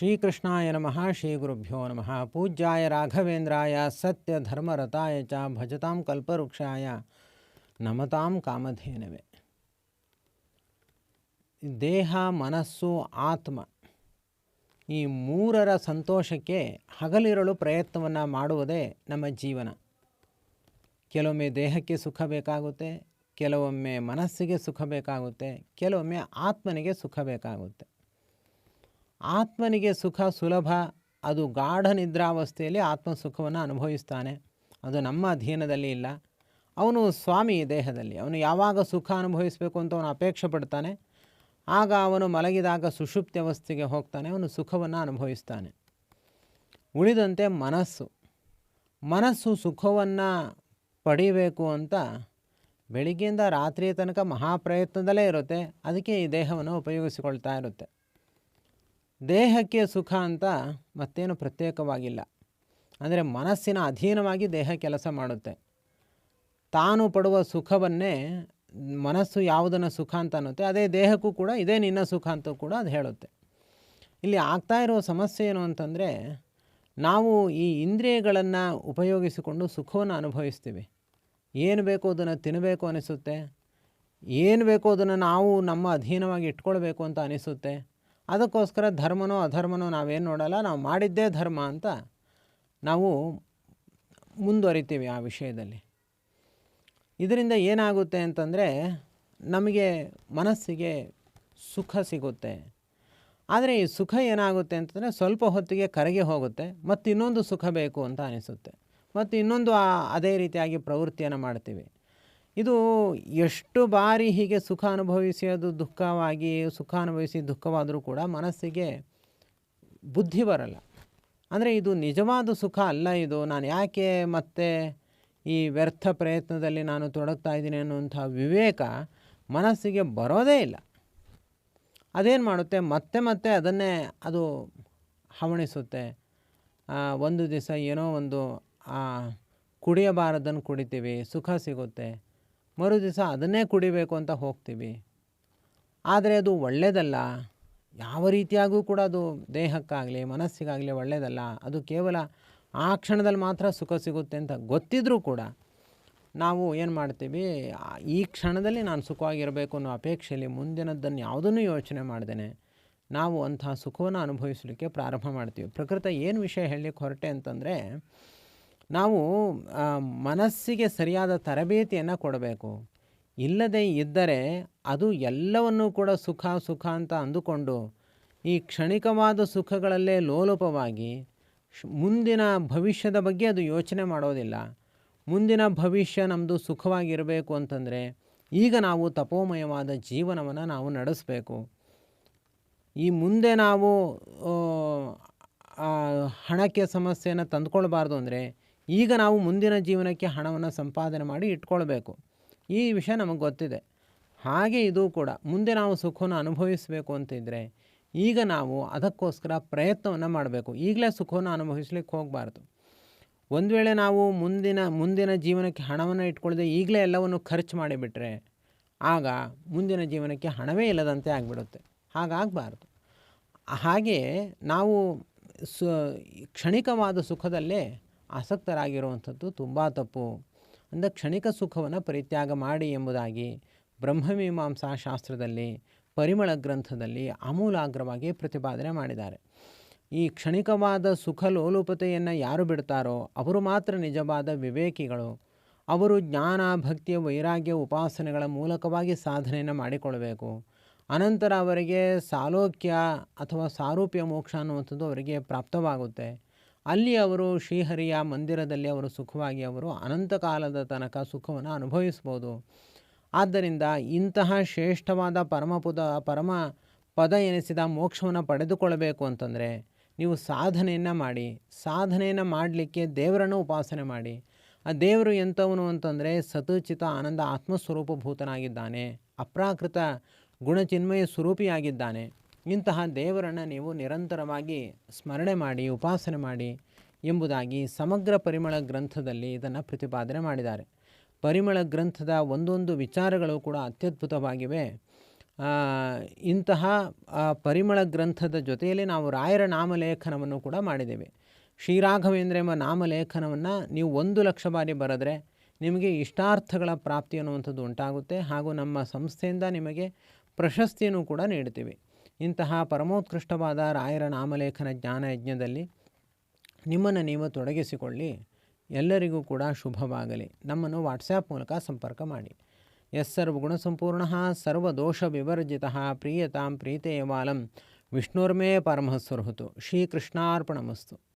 ಶ್ರೀಕೃಷ್ಣಾಯ ನಮಃ ಶ್ರೀ ಗುರುಭ್ಯೋ ನಮಃ, ಪೂಜ್ಯಾಯ ರಾಘವೇಂದ್ರಾಯ ಸತ್ಯ ಧರ್ಮರತಾಯ ಚ, ಭಜತಾಂ ಕಲ್ಪವೃಕ್ಷಾಯ, ನಮತಾಂ ಕಾಮಧೇನವೇ. ದೇಹ, ಮನಸ್ಸು, ಆತ್ಮ ಈ ಮೂರರ ಸಂತೋಷಕ್ಕೆ ಹಗಲಿರಳು ಪ್ರಯತ್ನವನ್ನು ಮಾಡುವುದೇ ನಮ್ಮ ಜೀವನ. ಕೆಲವೊಮ್ಮೆ ದೇಹಕ್ಕೆ ಸುಖ ಬೇಕಾಗುತ್ತೆ, ಕೆಲವೊಮ್ಮೆ ಮನಸ್ಸಿಗೆ ಸುಖ ಬೇಕಾಗುತ್ತೆ, ಕೆಲವೊಮ್ಮೆ ಆತ್ಮನಿಗೆ ಸುಖ ಬೇಕಾಗುತ್ತೆ. ಆತ್ಮನಿಗೆ ಸುಖ ಸುಲಭ, ಅದು ಗಾಢ ನಿದ್ರಾವಸ್ಥೆಯಲ್ಲಿ ಆತ್ಮ ಸುಖವನ್ನು ಅನುಭವಿಸ್ತಾನೆ. ಅದು ನಮ್ಮ ಅಧೀನದಲ್ಲಿ ಇಲ್ಲ. ಅವನು ಸ್ವಾಮಿ ದೇಹದಲ್ಲಿ, ಅವನು ಯಾವಾಗ ಸುಖ ಅನುಭವಿಸಬೇಕು ಅಂತ ಅವನು ಅಪೇಕ್ಷೆ ಪಡ್ತಾನೆ. ಆಗ ಅವನು ಮಲಗಿದಾಗ ಸುಷುಪ್ತಿ ಅವಸ್ಥೆಗೆ ಹೋಗ್ತಾನೆ, ಅವನು ಸುಖವನ್ನು ಅನುಭವಿಸ್ತಾನೆ. ಉಳಿದಂತೆ ಮನಸ್ಸು. ಮನಸ್ಸು ಸುಖವನ್ನು ಪಡಿಬೇಕು ಅಂತ ಬೆಳಿಗ್ಗೆಯಿಂದ ರಾತ್ರಿಯ ತನಕ ಮಹಾಪ್ರಯತ್ನದಲ್ಲೇ ಇರುತ್ತೆ. ಅದಕ್ಕೆ ಈ ದೇಹವನ್ನು ಉಪಯೋಗಿಸಿಕೊಳ್ತಾ ಇರುತ್ತೆ. ದೇಹಕ್ಕೆ ಸುಖ ಅಂತ ಮತ್ತೇನು ಪ್ರತ್ಯೇಕವಾಗಿಲ್ಲ. ಅಂದರೆ ಮನಸ್ಸಿನ ಅಧೀನವಾಗಿ ದೇಹ ಕೆಲಸ ಮಾಡುತ್ತೆ. ತಾನು ಪಡುವ ಸುಖವನ್ನೇ ಮನಸ್ಸು ಯಾವುದನ್ನು ಸುಖ ಅಂತ ಅನ್ನುತ್ತೆ. ಅದೇ ದೇಹಕ್ಕೂ ಕೂಡ ಇದೇ ನಿನ್ನ ಸುಖ ಅಂತ ಕೂಡ ಅದು ಹೇಳುತ್ತೆ. ಇಲ್ಲಿ ಆಗ್ತಾ ಇರೋ ಸಮಸ್ಯೆ ಏನು ಅಂತಂದರೆ, ನಾವು ಈ ಇಂದ್ರಿಯಗಳನ್ನು ಉಪಯೋಗಿಸಿಕೊಂಡು ಸುಖವನ್ನು ಅನುಭವಿಸ್ತೀವಿ. ಏನು ಬೇಕೋ ಅದನ್ನು ತಿನ್ನಬೇಕು ಅನಿಸುತ್ತೆ. ಏನು ಬೇಕೋ ಅದನ್ನು ನಾವು ನಮ್ಮ ಅಧೀನವಾಗಿ ಇಟ್ಕೊಳ್ಬೇಕು ಅಂತ ಅನಿಸುತ್ತೆ. ಅದಕ್ಕೋಸ್ಕರ ಧರ್ಮನೋ ಅಧರ್ಮನೋ ನಾವೇನು ನೋಡಲ್ಲ, ನಾವು ಮಾಡಿದ್ದೇ ಧರ್ಮ ಅಂತ ನಾವು ಮುಂದುವರಿತೀವಿ ಆ ವಿಷಯದಲ್ಲಿ. ಇದರಿಂದ ಏನಾಗುತ್ತೆ ಅಂತಂದರೆ ನಮಗೆ ಮನಸ್ಸಿಗೆ ಸುಖ ಸಿಗುತ್ತೆ. ಆದರೆ ಈ ಸುಖ ಏನಾಗುತ್ತೆ ಅಂತಂದರೆ ಸ್ವಲ್ಪ ಹೊತ್ತಿಗೆ ಕರಗಿ ಹೋಗುತ್ತೆ ಮತ್ತು ಇನ್ನೊಂದು ಸುಖ ಬೇಕು ಅಂತ ಅನಿಸುತ್ತೆ. ಮತ್ತು ಇನ್ನೊಂದು ಅದೇ ರೀತಿಯಾಗಿ ಪ್ರವೃತ್ತಿಯನ್ನು ಮಾಡ್ತೀವಿ. ಇದು ಎಷ್ಟು ಬಾರಿ ಹೀಗೆ ಸುಖ ಅನುಭವಿಸಿ ಅದು ದುಃಖವಾಗಿ ಸುಖ ಅನುಭವಿಸಿ ದುಃಖವಾದರೂ ಕೂಡ ಮನಸ್ಸಿಗೆ ಬುದ್ಧಿ ಬರಲ್ಲ. ಅಂದರೆ ಇದು ನಿಜವಾದ ಸುಖ ಅಲ್ಲ ಇದು. ನಾನು ಯಾಕೆ ಮತ್ತೆ ಈ ವ್ಯರ್ಥ ಪ್ರಯತ್ನದಲ್ಲಿ ನಾನು ತೊಡಗ್ತಾ ಇದ್ದೀನಿ ಅನ್ನುವಂಥ ವಿವೇಕ ಮನಸ್ಸಿಗೆ ಬರೋದೇ ಇಲ್ಲ. ಅದೇನು ಮಾಡುತ್ತೆ? ಮತ್ತೆ ಮತ್ತೆ ಅದನ್ನೇ ಅದು ಹವಣಿಸುತ್ತೆ. ಒಂದು ದಿವಸ ಏನೋ ಒಂದು ಕುಡಿಯಬಾರದನ್ನು ಕುಡಿತೀವಿ, ಸುಖ ಸಿಗುತ್ತೆ. ಮರು ದಿವಸ ಅದನ್ನೇ ಕುಡಿಬೇಕು ಅಂತ ಹೋಗ್ತೀವಿ. ಆದರೆ ಅದು ಒಳ್ಳೆಯದಲ್ಲ ಯಾವ ರೀತಿಯಾಗೂ ಕೂಡ ಅದು ದೇಹಕ್ಕಾಗಲಿ, ಮನಸ್ಸಿಗಾಗಲಿ ಒಳ್ಳೆಯದಲ್ಲ ಅದು ಕೇವಲ ಆ ಕ್ಷಣದಲ್ಲಿ ಮಾತ್ರ ಸುಖ ಸಿಗುತ್ತೆ ಅಂತ ಗೊತ್ತಿದ್ರೂ ಕೂಡ ನಾವು ಏನು ಮಾಡ್ತೀವಿ ಈ ಕ್ಷಣದಲ್ಲಿ ನಾನು ಸುಖವಾಗಿರಬೇಕು ಅನ್ನೋ ಅಪೇಕ್ಷೆಯಲ್ಲಿ ಮುಂದಿನದ್ದನ್ನು ಯಾವುದನ್ನು ಯೋಚನೆ ಮಾಡ್ದೇನೆ, ನಾವು ಅಂತಹ ಸುಖವನ್ನು ಅನುಭವಿಸಲಿಕ್ಕೆ ಪ್ರಾರಂಭ ಮಾಡ್ತೀವಿ. ಪ್ರಕೃತ ಏನು ವಿಷಯ ಹೇಳಲಿಕ್ಕೆ ಹೊರಟೆ ಅಂತಂದರೆ ನಾವು ಮನಸ್ಸಿಗೆ ಸರಿಯಾದ ತರಬೇತಿಯನ್ನು ಕೊಡಬೇಕು. ಇಲ್ಲದೇ ಇದ್ದರೆ ಅದು ಎಲ್ಲವನ್ನೂ ಕೂಡ ಸುಖ ಸುಖ ಅಂತ ಅಂದುಕೊಂಡು, ಈ ಕ್ಷಣಿಕವಾದ ಸುಖಗಳಲ್ಲೇ ಲೋಲುಪವಾಗಿ ಮುಂದಿನ ಭವಿಷ್ಯದ ಬಗ್ಗೆ ಅದು ಯೋಚನೆ ಮಾಡೋದಿಲ್ಲ. ಮುಂದಿನ ಭವಿಷ್ಯ ನಮ್ಮದು ಸುಖವಾಗಿರಬೇಕು ಅಂತಂದರೆ, ಈಗ ನಾವು ತಪೋಮಯವಾದ ಜೀವನವನ್ನು ನಾವು ನಡೆಸಬೇಕು. ಈ ಮುಂದೆ ನಾವು ಹಣಕ್ಕೆ ಸಮಸ್ಯೆಯನ್ನು ತಂದುಕೊಳ್ಬಾರ್ದು ಅಂದರೆ ಈಗ ನಾವು ಮುಂದಿನ ಜೀವನಕ್ಕೆ ಹಣವನ್ನು ಸಂಪಾದನೆ ಮಾಡಿ ಇಟ್ಕೊಳ್ಬೇಕು. ಈ ವಿಷಯ ನಮಗೆ ಗೊತ್ತಿದೆ. ಹಾಗೆ ಇದು ಕೂಡ. ಮುಂದೆ ನಾವು ಸುಖವನ್ನು ಅನುಭವಿಸಬೇಕು ಅಂತಿದ್ದರೆ ಈಗ ನಾವು ಅದಕ್ಕೋಸ್ಕರ ಪ್ರಯತ್ನವನ್ನು ಮಾಡಬೇಕು. ಈಗಲೇ ಸುಖವನ್ನು ಅನುಭವಿಸ್ಲಿಕ್ಕೆ ಹೋಗಬಾರ್ದು. ಒಂದು ವೇಳೆ ನಾವು ಮುಂದಿನ ಮುಂದಿನ ಜೀವನಕ್ಕೆ ಹಣವನ್ನು ಇಟ್ಕೊಳ್ಳದೆ ಈಗಲೇ ಎಲ್ಲವನ್ನು ಖರ್ಚು ಮಾಡಿಬಿಟ್ರೆ ಆಗ ಮುಂದಿನ ಜೀವನಕ್ಕೆ ಹಣವೇ ಇಲ್ಲದಂತೆ ಆಗಿಬಿಡುತ್ತೆ. ಹಾಗಾಗಬಾರ್ದು. ಹಾಗೆಯೇ ನಾವು ಸು, ಕ್ಷಣಿಕವಾದ ಸುಖದಲ್ಲೇ ಆಸಕ್ತರಾಗಿರುವಂಥದ್ದು ತುಂಬ ತಪ್ಪು. ಅಂದರೆ ಕ್ಷಣಿಕ ಸುಖವನ್ನು ಪರಿತ್ಯಾಗ ಮಾಡಿ ಎಂಬುದಾಗಿ ಬ್ರಹ್ಮಮೀಮಾಂಸಾ ಶಾಸ್ತ್ರದಲ್ಲಿ, ಪರಿಮಳ ಗ್ರಂಥದಲ್ಲಿ ಆಮೂಲಾಗ್ರವಾಗಿ ಪ್ರತಿಪಾದನೆ ಮಾಡಿದ್ದಾರೆ. ಈ ಕ್ಷಣಿಕವಾದ ಸುಖ ಲೋಲುಪತೆಯನ್ನು ಯಾರು ಬಿಡ್ತಾರೋ ಅವರು ಮಾತ್ರ ನಿಜವಾದ ವಿವೇಕಿಗಳು. ಅವರು ಜ್ಞಾನ, ಭಕ್ತಿಯ, ವೈರಾಗ್ಯ ಉಪಾಸನೆಗಳ ಮೂಲಕವಾಗಿ ಸಾಧನೆಯನ್ನು ಮಾಡಿಕೊಳ್ಳಬೇಕು. ಅನಂತರ ಅವರಿಗೆ ಸಾಲೋಕ್ಯ ಅಥವಾ ಸಾರೂಪ್ಯ ಮೋಕ್ಷ ಅನ್ನುವಂಥದ್ದು ಅವರಿಗೆ ಪ್ರಾಪ್ತವಾಗುತ್ತೆ. ಅಲ್ಲಿ ಅವರು ಶ್ರೀಹರಿಯ ಮಂದಿರದಲ್ಲಿ ಅವರು ಸುಖವಾಗಿ ಅವರು ಅನಂತ ಕಾಲದ ತನಕ ಸುಖವನ್ನು ಅನುಭವಿಸ್ಬೋದು. ಆದ್ದರಿಂದ ಇಂತಹ ಶ್ರೇಷ್ಠವಾದ ಪರಮಪುದ ಪರಮ ಪದ ಎನಿಸಿದ ಮೋಕ್ಷವನ್ನು ಪಡೆದುಕೊಳ್ಳಬೇಕು ಅಂತಂದರೆ ನೀವು ಸಾಧನೆಯನ್ನು ಮಾಡಿ, ಸಾಧನೆಯನ್ನು ಮಾಡಲಿಕ್ಕೆ ದೇವರನ್ನು ಉಪಾಸನೆ ಮಾಡಿ. ಆ ದೇವರು ಎಂಥವನು ಅಂತಂದರೆ ಸತುಚಿತ ಆನಂದ ಆತ್ಮಸ್ವರೂಪಭೂತನಾಗಿದ್ದಾನೆ, ಅಪ್ರಾಕೃತ ಗುಣಚಿನ್ಮಯ ಸ್ವರೂಪಿಯಾಗಿದ್ದಾನೆ. ಇಂತಹ ದೇವರನ್ನು ನೀವು ನಿರಂತರವಾಗಿ ಸ್ಮರಣೆ ಮಾಡಿ, ಉಪಾಸನೆ ಮಾಡಿ ಎಂಬುದಾಗಿ ಸಮಗ್ರ ಪರಿಮಳ ಗ್ರಂಥದಲ್ಲಿ ಇದನ್ನು ಪ್ರತಿಪಾದನೆ ಮಾಡಿದ್ದಾರೆ. ಪರಿಮಳ ಗ್ರಂಥದ ಒಂದೊಂದು ವಿಚಾರಗಳು ಕೂಡ ಅತ್ಯದ್ಭುತವಾಗಿವೆ. ಇಂತಹ ಪರಿಮಳ ಗ್ರಂಥದ ಜೊತೆಯಲ್ಲಿ ನಾವು ರಾಯರ ನಾಮಲೇಖನವನ್ನು ಕೂಡ ಮಾಡಿದ್ದೇವೆ. ಶ್ರೀರಾಘವೇಂದ್ರ ಎಂಬ ನಾಮಲೇಖನವನ್ನು ನೀವು ಒಂದು ಲಕ್ಷ ಬಾರಿ ಬರೆದ್ರೆ ನಿಮಗೆ ಇಷ್ಟಾರ್ಥಗಳ ಪ್ರಾಪ್ತಿ ಅನ್ನುವಂಥದ್ದು ಉಂಟಾಗುತ್ತೆ ಹಾಗೂ ನಮ್ಮ ಸಂಸ್ಥೆಯಿಂದ ನಿಮಗೆ ಪ್ರಶಸ್ತಿಯನ್ನು ಕೂಡ ನೀಡ್ತೀವಿ. ಇಂತಹ ಪರಮೋತ್ಕೃಷ್ಟವಾದ ರಾಯರ ನಾಮಲೇಖನ ಜ್ಞಾನಯಜ್ಞದಲ್ಲಿ ನಿಮ್ಮನ್ನು ನೀವು ತೊಡಗಿಸಿಕೊಳ್ಳಿ. ಎಲ್ಲರಿಗೂ ಕೂಡ ಶುಭವಾಗಲಿ. ನಮ್ಮನ್ನು ವಾಟ್ಸ್ಯಾಪ್ ಮೂಲಕ ಸಂಪರ್ಕ ಮಾಡಿ. ಎಸ್ ಸರ್ವಗುಣಸಂಪೂರ್ಣ ಸರ್ವದೋಷ ವಿವರ್ಜಿತ, ಪ್ರೀಯತಾಂ ಪ್ರೀತೇವಾಲಂ. ವಿಷ್ಣುರ್ಮೇ ಪರಮಃ ಶ್ರೀಕೃಷ್ಣಾರ್ಪಣಮಸ್ತು.